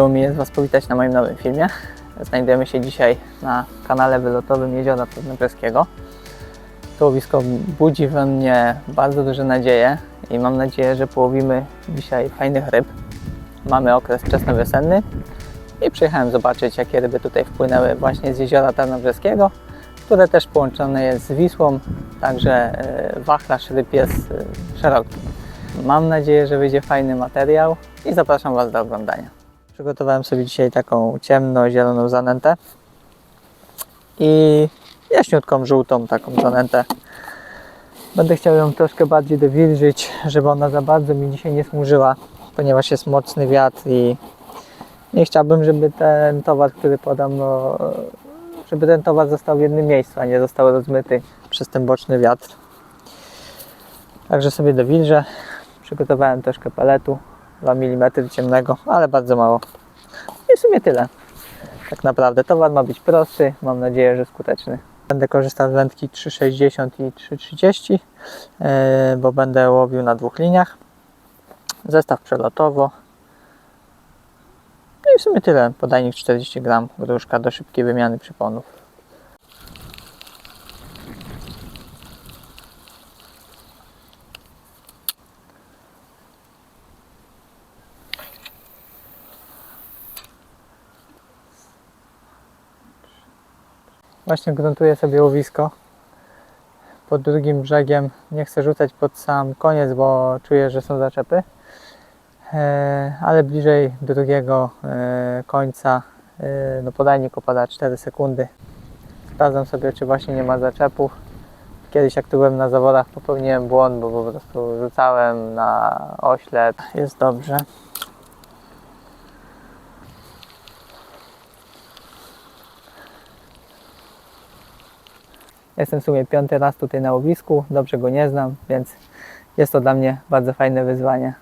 Miło mi jest Was powitać na moim nowym filmie. Znajdujemy się dzisiaj na kanale wylotowym Jeziora Podnebrzeskiego. To łowisko budzi we mnie bardzo duże nadzieje i mam nadzieję, że połowimy dzisiaj fajnych ryb. Mamy okres wczesnowiosenny i przyjechałem zobaczyć, jakie ryby tutaj wpłynęły właśnie z Jeziora Tarnobrzeskiego, które też połączone jest z Wisłą, także e, wachlarz ryb jest e, szeroki. Mam nadzieję, że wyjdzie fajny materiał i zapraszam Was do oglądania. Przygotowałem sobie dzisiaj taką ciemno-zieloną zanętę i jaśniutką, żółtą taką zanętę. Będę chciał ją troszkę bardziej dowilżyć, żeby ona za bardzo mi dzisiaj nie smurzyła, ponieważ jest mocny wiatr i nie chciałbym, żeby ten towar, który podam, no, żeby ten towar został w jednym miejscu, a nie został rozmyty przez ten boczny wiatr. Także sobie dowilżę. Przygotowałem troszkę paletu, 2 mm ciemnego, ale bardzo mało. I w sumie tyle. Tak naprawdę towar ma być prosty, mam nadzieję, że skuteczny. Będę korzystał z wędki 3,60 i 3,30, yy, bo będę łowił na dwóch liniach. Zestaw przelotowo. No i w sumie tyle. Podajnik 40 gram, gruszka do szybkiej wymiany przyponów. Właśnie gruntuję sobie łowisko. Pod drugim brzegiem nie chcę rzucać pod sam koniec, bo czuję, że są zaczepy. E, ale bliżej drugiego e, końca e, no podajnik opada 4 sekundy. Sprawdzam sobie, czy właśnie nie ma zaczepów. Kiedyś jak tu byłem na zawodach popełniłem błąd, bo po prostu rzucałem na oślep. Jest dobrze. Jestem w sumie piąty raz tutaj na łowisku, dobrze go nie znam, więc jest to dla mnie bardzo fajne wyzwanie.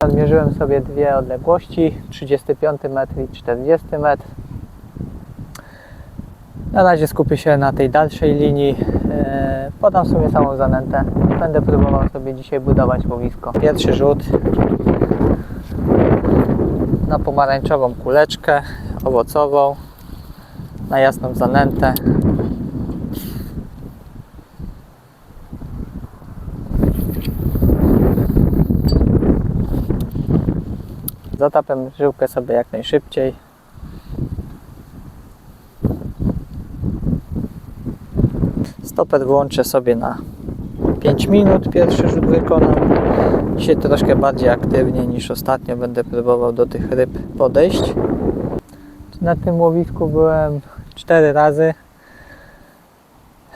Odmierzyłem sobie dwie odległości, 35 metr i 40 metr. Na razie skupię się na tej dalszej linii. Eee, Podam sobie samą zanętę. Będę próbował sobie dzisiaj budować łowisko. Pierwszy rzut na pomarańczową kuleczkę owocową, na jasną zanętę. Zatapiam żyłkę sobie jak najszybciej. Stoper włączę sobie na 5 minut, pierwszy rzut wykonam. Dzisiaj troszkę bardziej aktywnie niż ostatnio będę próbował do tych ryb podejść. Na tym łowisku byłem 4 razy.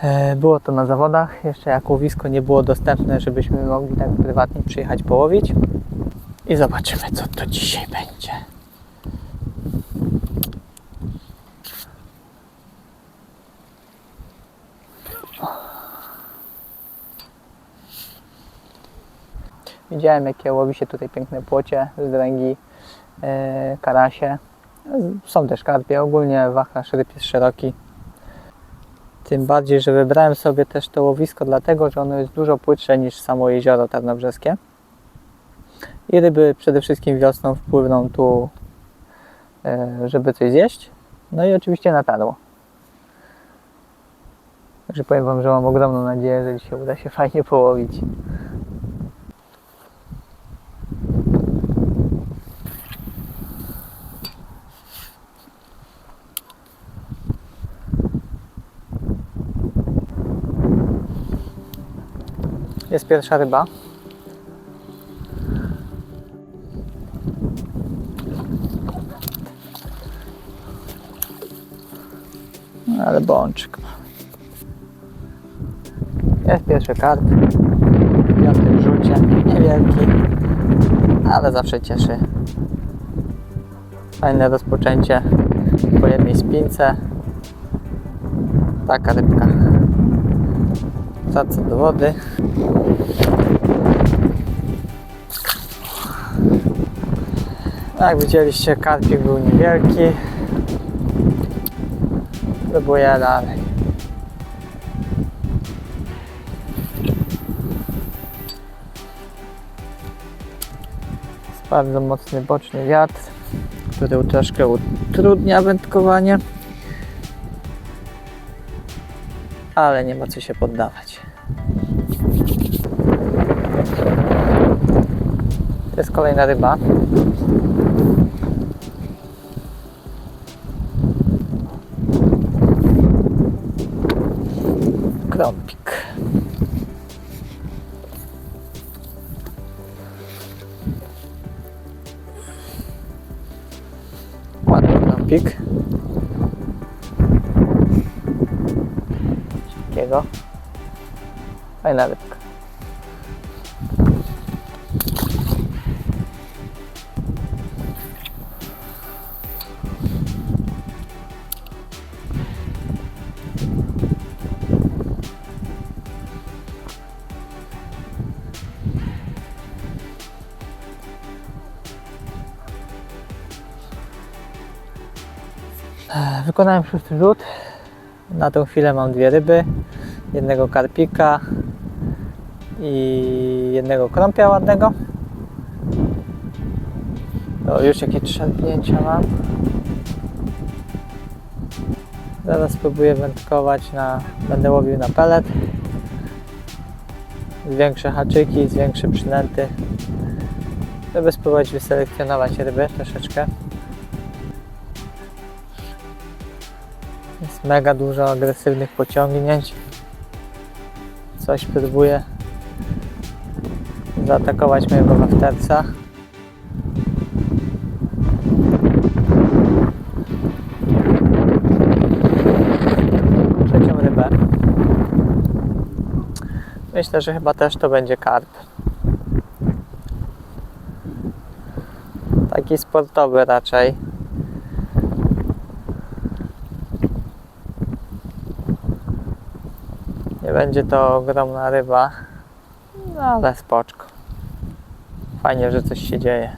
E, Było to na zawodach, jeszcze jak łowisko nie było dostępne, żebyśmy mogli tak prywatnie przyjechać połowić. I zobaczymy, co to dzisiaj będzie. Widziałem, jakie łowi się tutaj piękne płocie z dręgi, e, karasie. Są też karpie. Ogólnie wachlarz ryb jest szeroki. Tym bardziej, że wybrałem sobie też to łowisko dlatego, że ono jest dużo płytsze niż samo jezioro tarnobrzeskie. I ryby przede wszystkim wiosną wpłyną tu, e, żeby coś zjeść. No i oczywiście na tarło. Także powiem Wam, że mam ogromną nadzieję, że dzisiaj uda się fajnie połowić. Jest pierwsza ryba. No, Ale bączek. Jest pierwszy karp. W piątym rzucie. Niewielki, ale zawsze cieszy. Fajne rozpoczęcie po jednej spince. Taka rybka. Wracam do wody. Jak widzieliście, karpik był niewielki. Próbuję dalej. Jest bardzo mocny boczny wiatr, który troszkę utrudnia wędkowanie. Ale nie ma co się poddawać. Kolejna ryba. Krąpik. Ładny krąpik. Takiego. Fajna rybka. Wykonałem szósty rzut. Na tą chwilę mam dwie ryby. Jednego karpika i jednego krąpia ładnego. To już jakieś trzępnięcia mam. Zaraz spróbuję wędkować na... Będę łowił na pelet. Zwiększę haczyki, zwiększę przynęty. Żeby spróbować wyselekcjonować ryby troszeczkę. Jest mega dużo agresywnych pociągnięć. Coś próbuje zaatakować mojego wafterca. Trzecią rybę. Myślę, że chyba też to będzie karp. Taki sportowy raczej. Nie będzie to ogromna ryba, no ale spoczko. Fajnie, że coś się dzieje.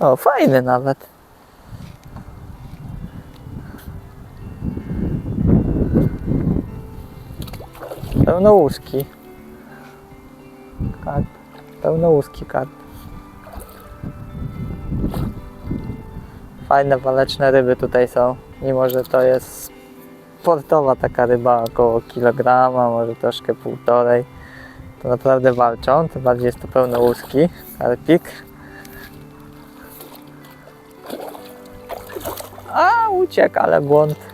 O, fajny nawet. Pełnołuski. Karp. Pełnołuski karp. Fajne waleczne ryby tutaj są. Mimo, że to jest sportowa taka ryba, około kilograma, może troszkę półtorej. To naprawdę walczą, tym bardziej jest to pełnołuski karpik. A, uciekł, ale błąd.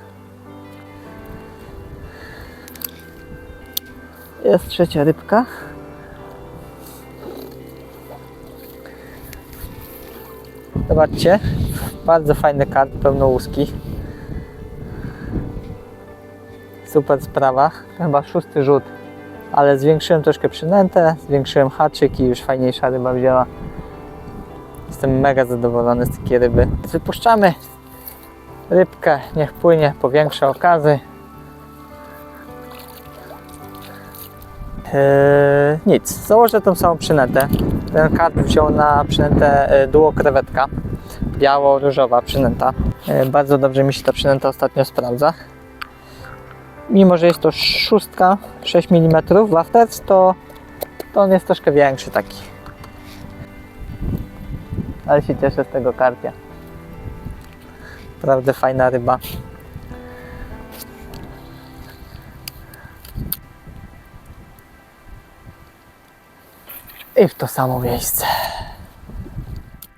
Jest trzecia rybka. Zobaczcie, bardzo fajny karp, pełnołuski. Super sprawa, chyba szósty rzut. Ale zwiększyłem troszkę przynętę, zwiększyłem haczyk i już fajniejsza ryba wzięła. Jestem mega zadowolony z takiej ryby. Wypuszczamy rybkę, niech płynie po większe okazy. Nic, założę tą samą przynętę. Ten karp wziął na przynętę e, duo krewetka. Biało-różowa przynęta. E, bardzo dobrze mi się ta przynęta ostatnio sprawdza. Mimo, że jest to szóstka 6 mm waftec, to, to on jest troszkę większy taki. Ale się cieszę z tego karpia. Naprawdę fajna ryba. I w to samo miejsce.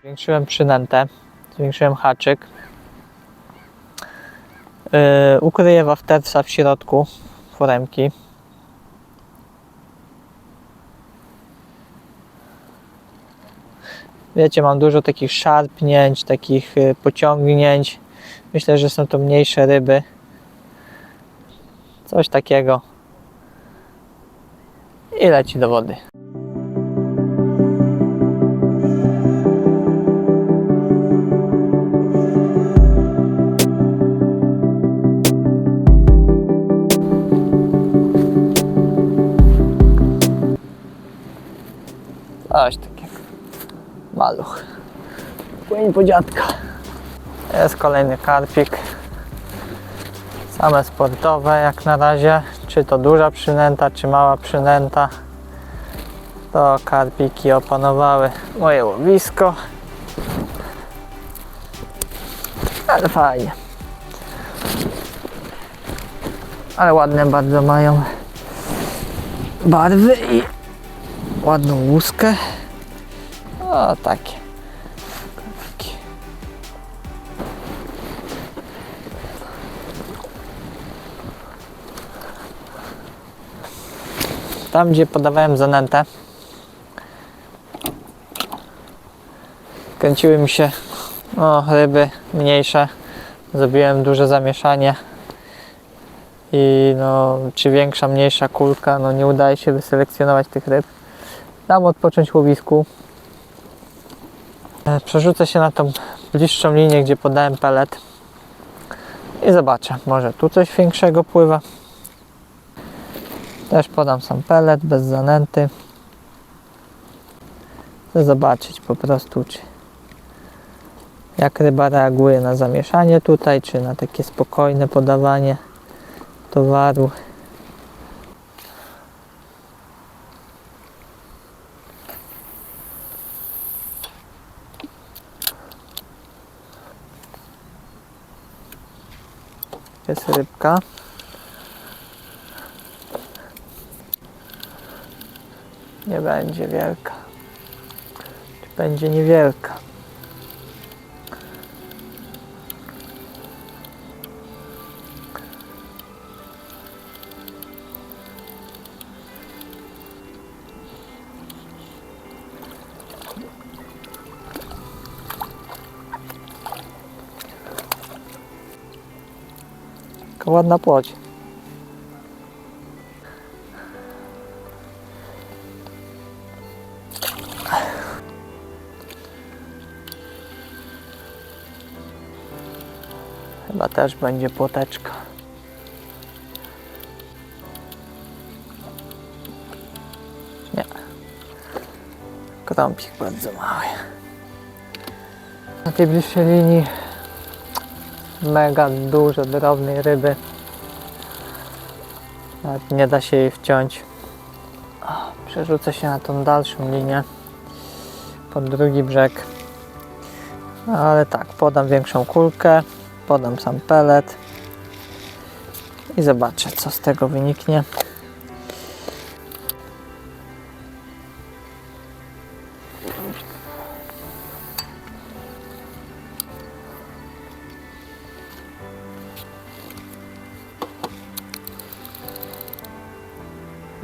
Zwiększyłem przynętę, zwiększyłem haczyk. Yy, ukryję wafterca w środku foremki. Wiecie, mam dużo takich szarpnięć, takich y, pociągnięć. Myślę, że są to mniejsze ryby. Coś takiego. I leci do wody. Coś takiego. Maluch. Płyń po dziadka. Jest kolejny karpik. Same sportowe jak na razie. Czy to duża przynęta, czy mała przynęta. To karpiki opanowały moje łowisko. Ale fajnie. Ale ładne bardzo mają barwy i ładną łuskę. O, takie. Tam, gdzie podawałem zanętę, kręciły mi się ryby mniejsze. Zrobiłem duże zamieszanie. I no, czy większa, mniejsza kulka, no nie udaje się wyselekcjonować tych ryb. Dam odpocząć łowisku. E, Przerzucę się na tą bliższą linię, gdzie podałem pelet. I zobaczę, może tu coś większego pływa. Też podam sam pelet, bez zanęty. Chcę zobaczyć po prostu, czy jak ryba reaguje na zamieszanie tutaj, czy na takie spokojne podawanie towaru. Jest rybka. Nie będzie wielka. Będzie niewielka? Ładna płoć. Chyba też będzie płoteczka. Nie. Krąpik bardzo mały. Na tej bliższej linii mega dużo drobnej ryby. Nawet nie da się jej wciąć. Przerzucę się na tą dalszą linię pod drugi brzeg. No, Ale tak, podam większą kulkę, podam sam pelet i zobaczę co z tego wyniknie.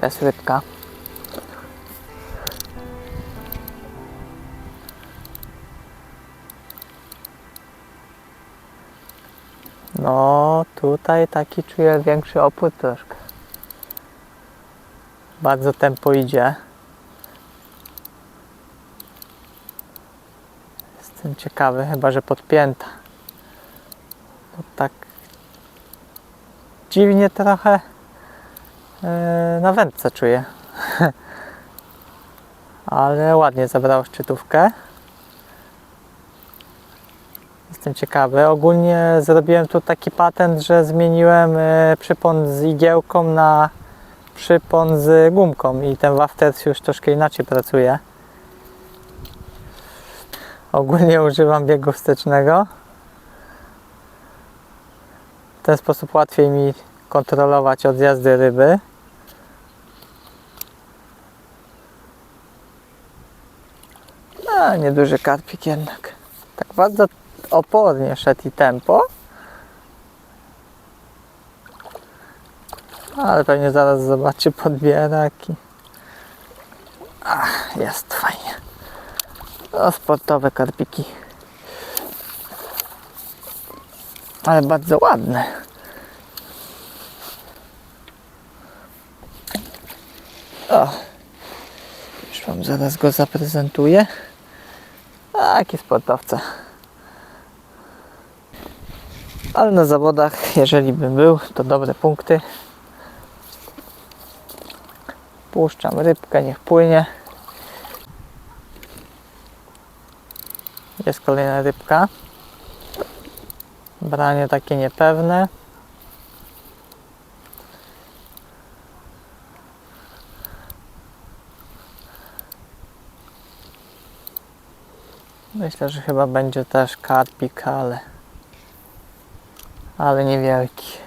Jest rybka. No, tutaj taki czuję większy opór troszkę. Bardzo tempo idzie. Jestem ciekawy, chyba że podpięta. Bo tak dziwnie trochę na wędce czuję. Ale ładnie zabrało szczytówkę. Jestem ciekawy. Ogólnie zrobiłem tu taki patent, że zmieniłem e, przypon z igiełką na przypon z gumką i ten wafters już troszkę inaczej pracuje. Ogólnie używam biegu wstecznego. W ten sposób łatwiej mi kontrolować odjazdy ryby. No, nieduży karpik jednak. Tak bardzo opornie szedł i tempo. Ale pewnie zaraz zobaczy podbierak i... Ach, jest fajnie. To sportowe karpiki. Ale bardzo ładne. O, już Wam zaraz go zaprezentuję. Taki sportowca. Ale na zawodach, jeżeli bym był, to dobre punkty. Puszczam rybkę, niech płynie. Jest kolejna rybka. Branie takie niepewne. Myślę, że chyba będzie też karpik, ale ale niewielki.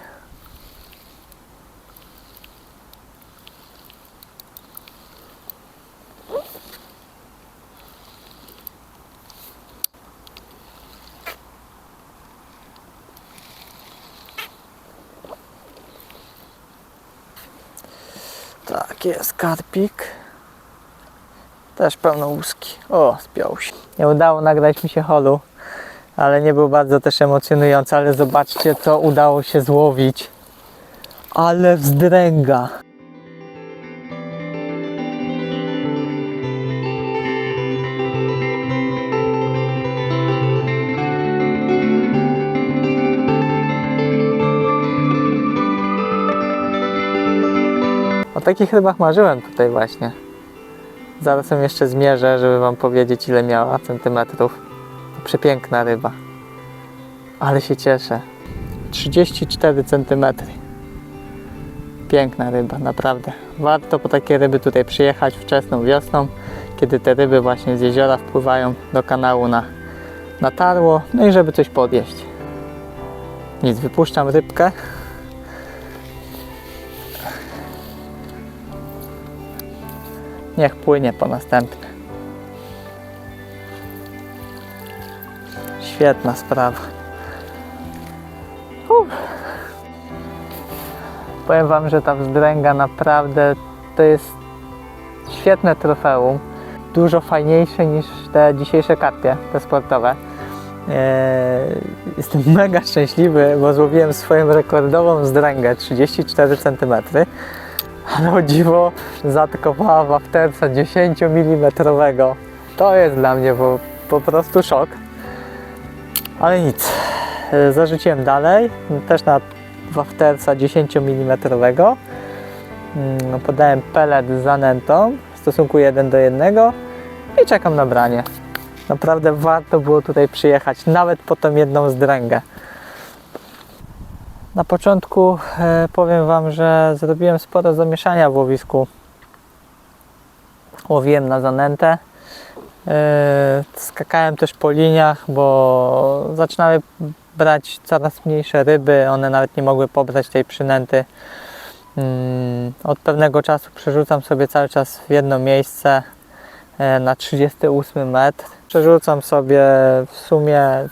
Tak, jest karpik. Też pełno łuski. O, spiął się. Nie udało nagrać mi się holu, ale nie był bardzo też emocjonujący, ale zobaczcie co udało się złowić. Ale wzdręga. O takich rybach marzyłem tutaj właśnie. Zaraz ją jeszcze zmierzę, żeby wam powiedzieć ile miała centymetrów. Przepiękna ryba. Ale się cieszę. 34 cm. Piękna ryba, naprawdę. Warto po takie ryby tutaj przyjechać wczesną wiosną, kiedy te ryby właśnie z jeziora wpływają do kanału na, na tarło, no i żeby coś podjeść. Nic, wypuszczam rybkę. Niech płynie po następne. Świetna sprawa. Powiem Wam, że ta wzdręga naprawdę to jest świetne trofeum. Dużo fajniejsze niż te dzisiejsze karpie, te sportowe. Eee, Jestem mega szczęśliwy, bo złowiłem swoją rekordową wzdręgę 34 cm. Ale o dziwo zatkowała wafterca 10 mm. To jest dla mnie po, po prostu szok. Ale nic. E, Zarzuciłem dalej, też na wafterca 10 mm. Mm, Podałem pelet z zanętą w stosunku 1 do 1 i czekam na branie. Naprawdę warto było tutaj przyjechać, nawet po tą jedną zdręgę. Na początku e, powiem Wam, że zrobiłem sporo zamieszania w łowisku. Łowiłem na zanętę. E, skakałem też po liniach, bo zaczynały brać coraz mniejsze ryby. One nawet nie mogły pobrać tej przynęty. Mm, Od pewnego czasu przerzucam sobie cały czas w jedno miejsce e, na 38 metr. Przerzucam sobie w sumie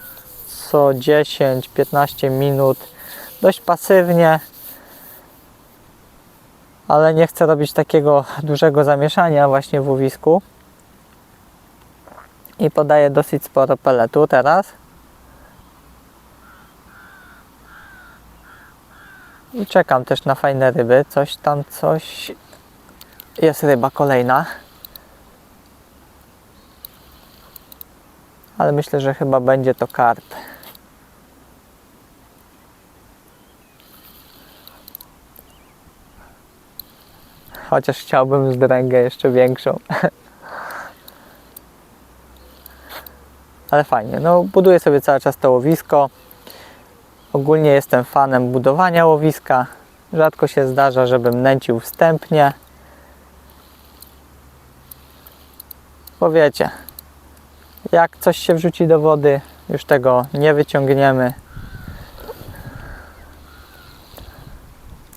co 10-15 minut dość pasywnie, ale nie chcę robić takiego dużego zamieszania właśnie w łowisku. I podaję dosyć sporo peletu teraz. I czekam też na fajne ryby, coś tam, coś jest ryba kolejna. Ale myślę, że chyba będzie to karp Chociaż chciałbym zdręgę jeszcze większą. Ale fajnie. No, buduję sobie cały czas to łowisko. Ogólnie jestem fanem budowania łowiska. Rzadko się zdarza, żebym nęcił wstępnie. Bo wiecie, jak coś się wrzuci do wody, już tego nie wyciągniemy.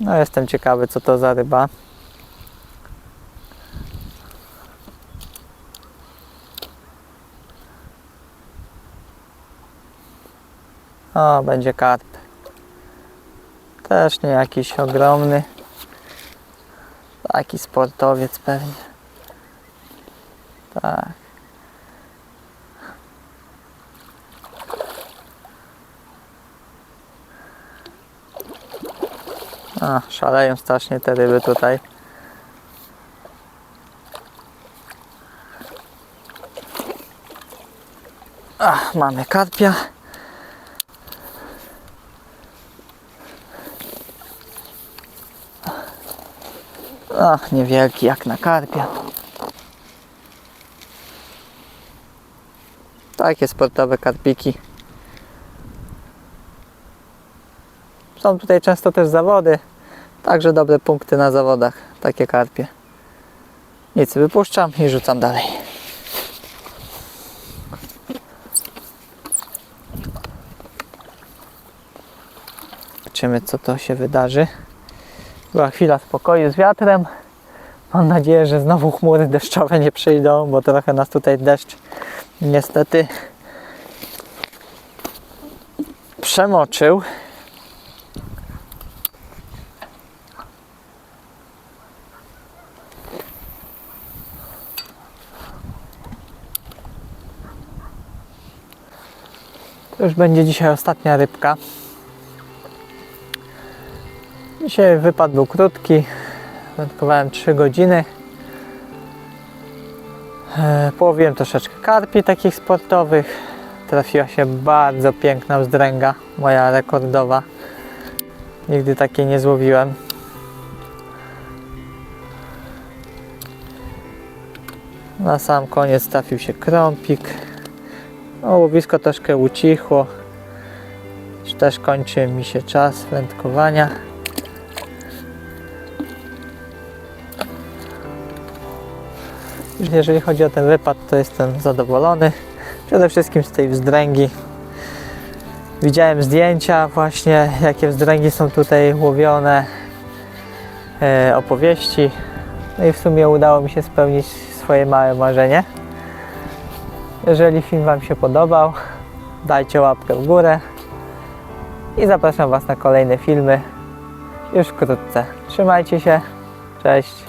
No, jestem ciekawy, co to za ryba. O, będzie karp. Też nie jakiś ogromny. Taki sportowiec pewnie. Tak. A, szaleją strasznie te ryby tutaj. A, mamy karpia. Ach, niewielki jak na karpia. Takie sportowe karpiki. Są tutaj często też zawody, także dobre punkty na zawodach, takie karpie. Nic, wypuszczam i rzucam dalej. Zobaczymy co to się wydarzy. Była chwila spokoju z wiatrem. Mam nadzieję, że znowu chmury deszczowe nie przyjdą, bo trochę nas tutaj deszcz niestety przemoczył. To już będzie dzisiaj ostatnia rybka. Dzisiaj był krótki. Wędkowałem 3 godziny. E, Połowiłem troszeczkę karpi takich sportowych. Trafiła się bardzo piękna wzdręga, moja rekordowa. Nigdy takiej nie złowiłem. Na sam koniec trafił się krąpik. No, łowisko troszkę ucichło. Też kończy mi się czas wędkowania. Jeżeli chodzi o ten wypad, to jestem zadowolony. Przede wszystkim z tej wzdręgi. Widziałem zdjęcia właśnie, jakie wzdręgi są tutaj łowione, e, opowieści. No i w sumie udało mi się spełnić swoje małe marzenie. Jeżeli film Wam się podobał, dajcie łapkę w górę i zapraszam Was na kolejne filmy już wkrótce. Trzymajcie się, cześć.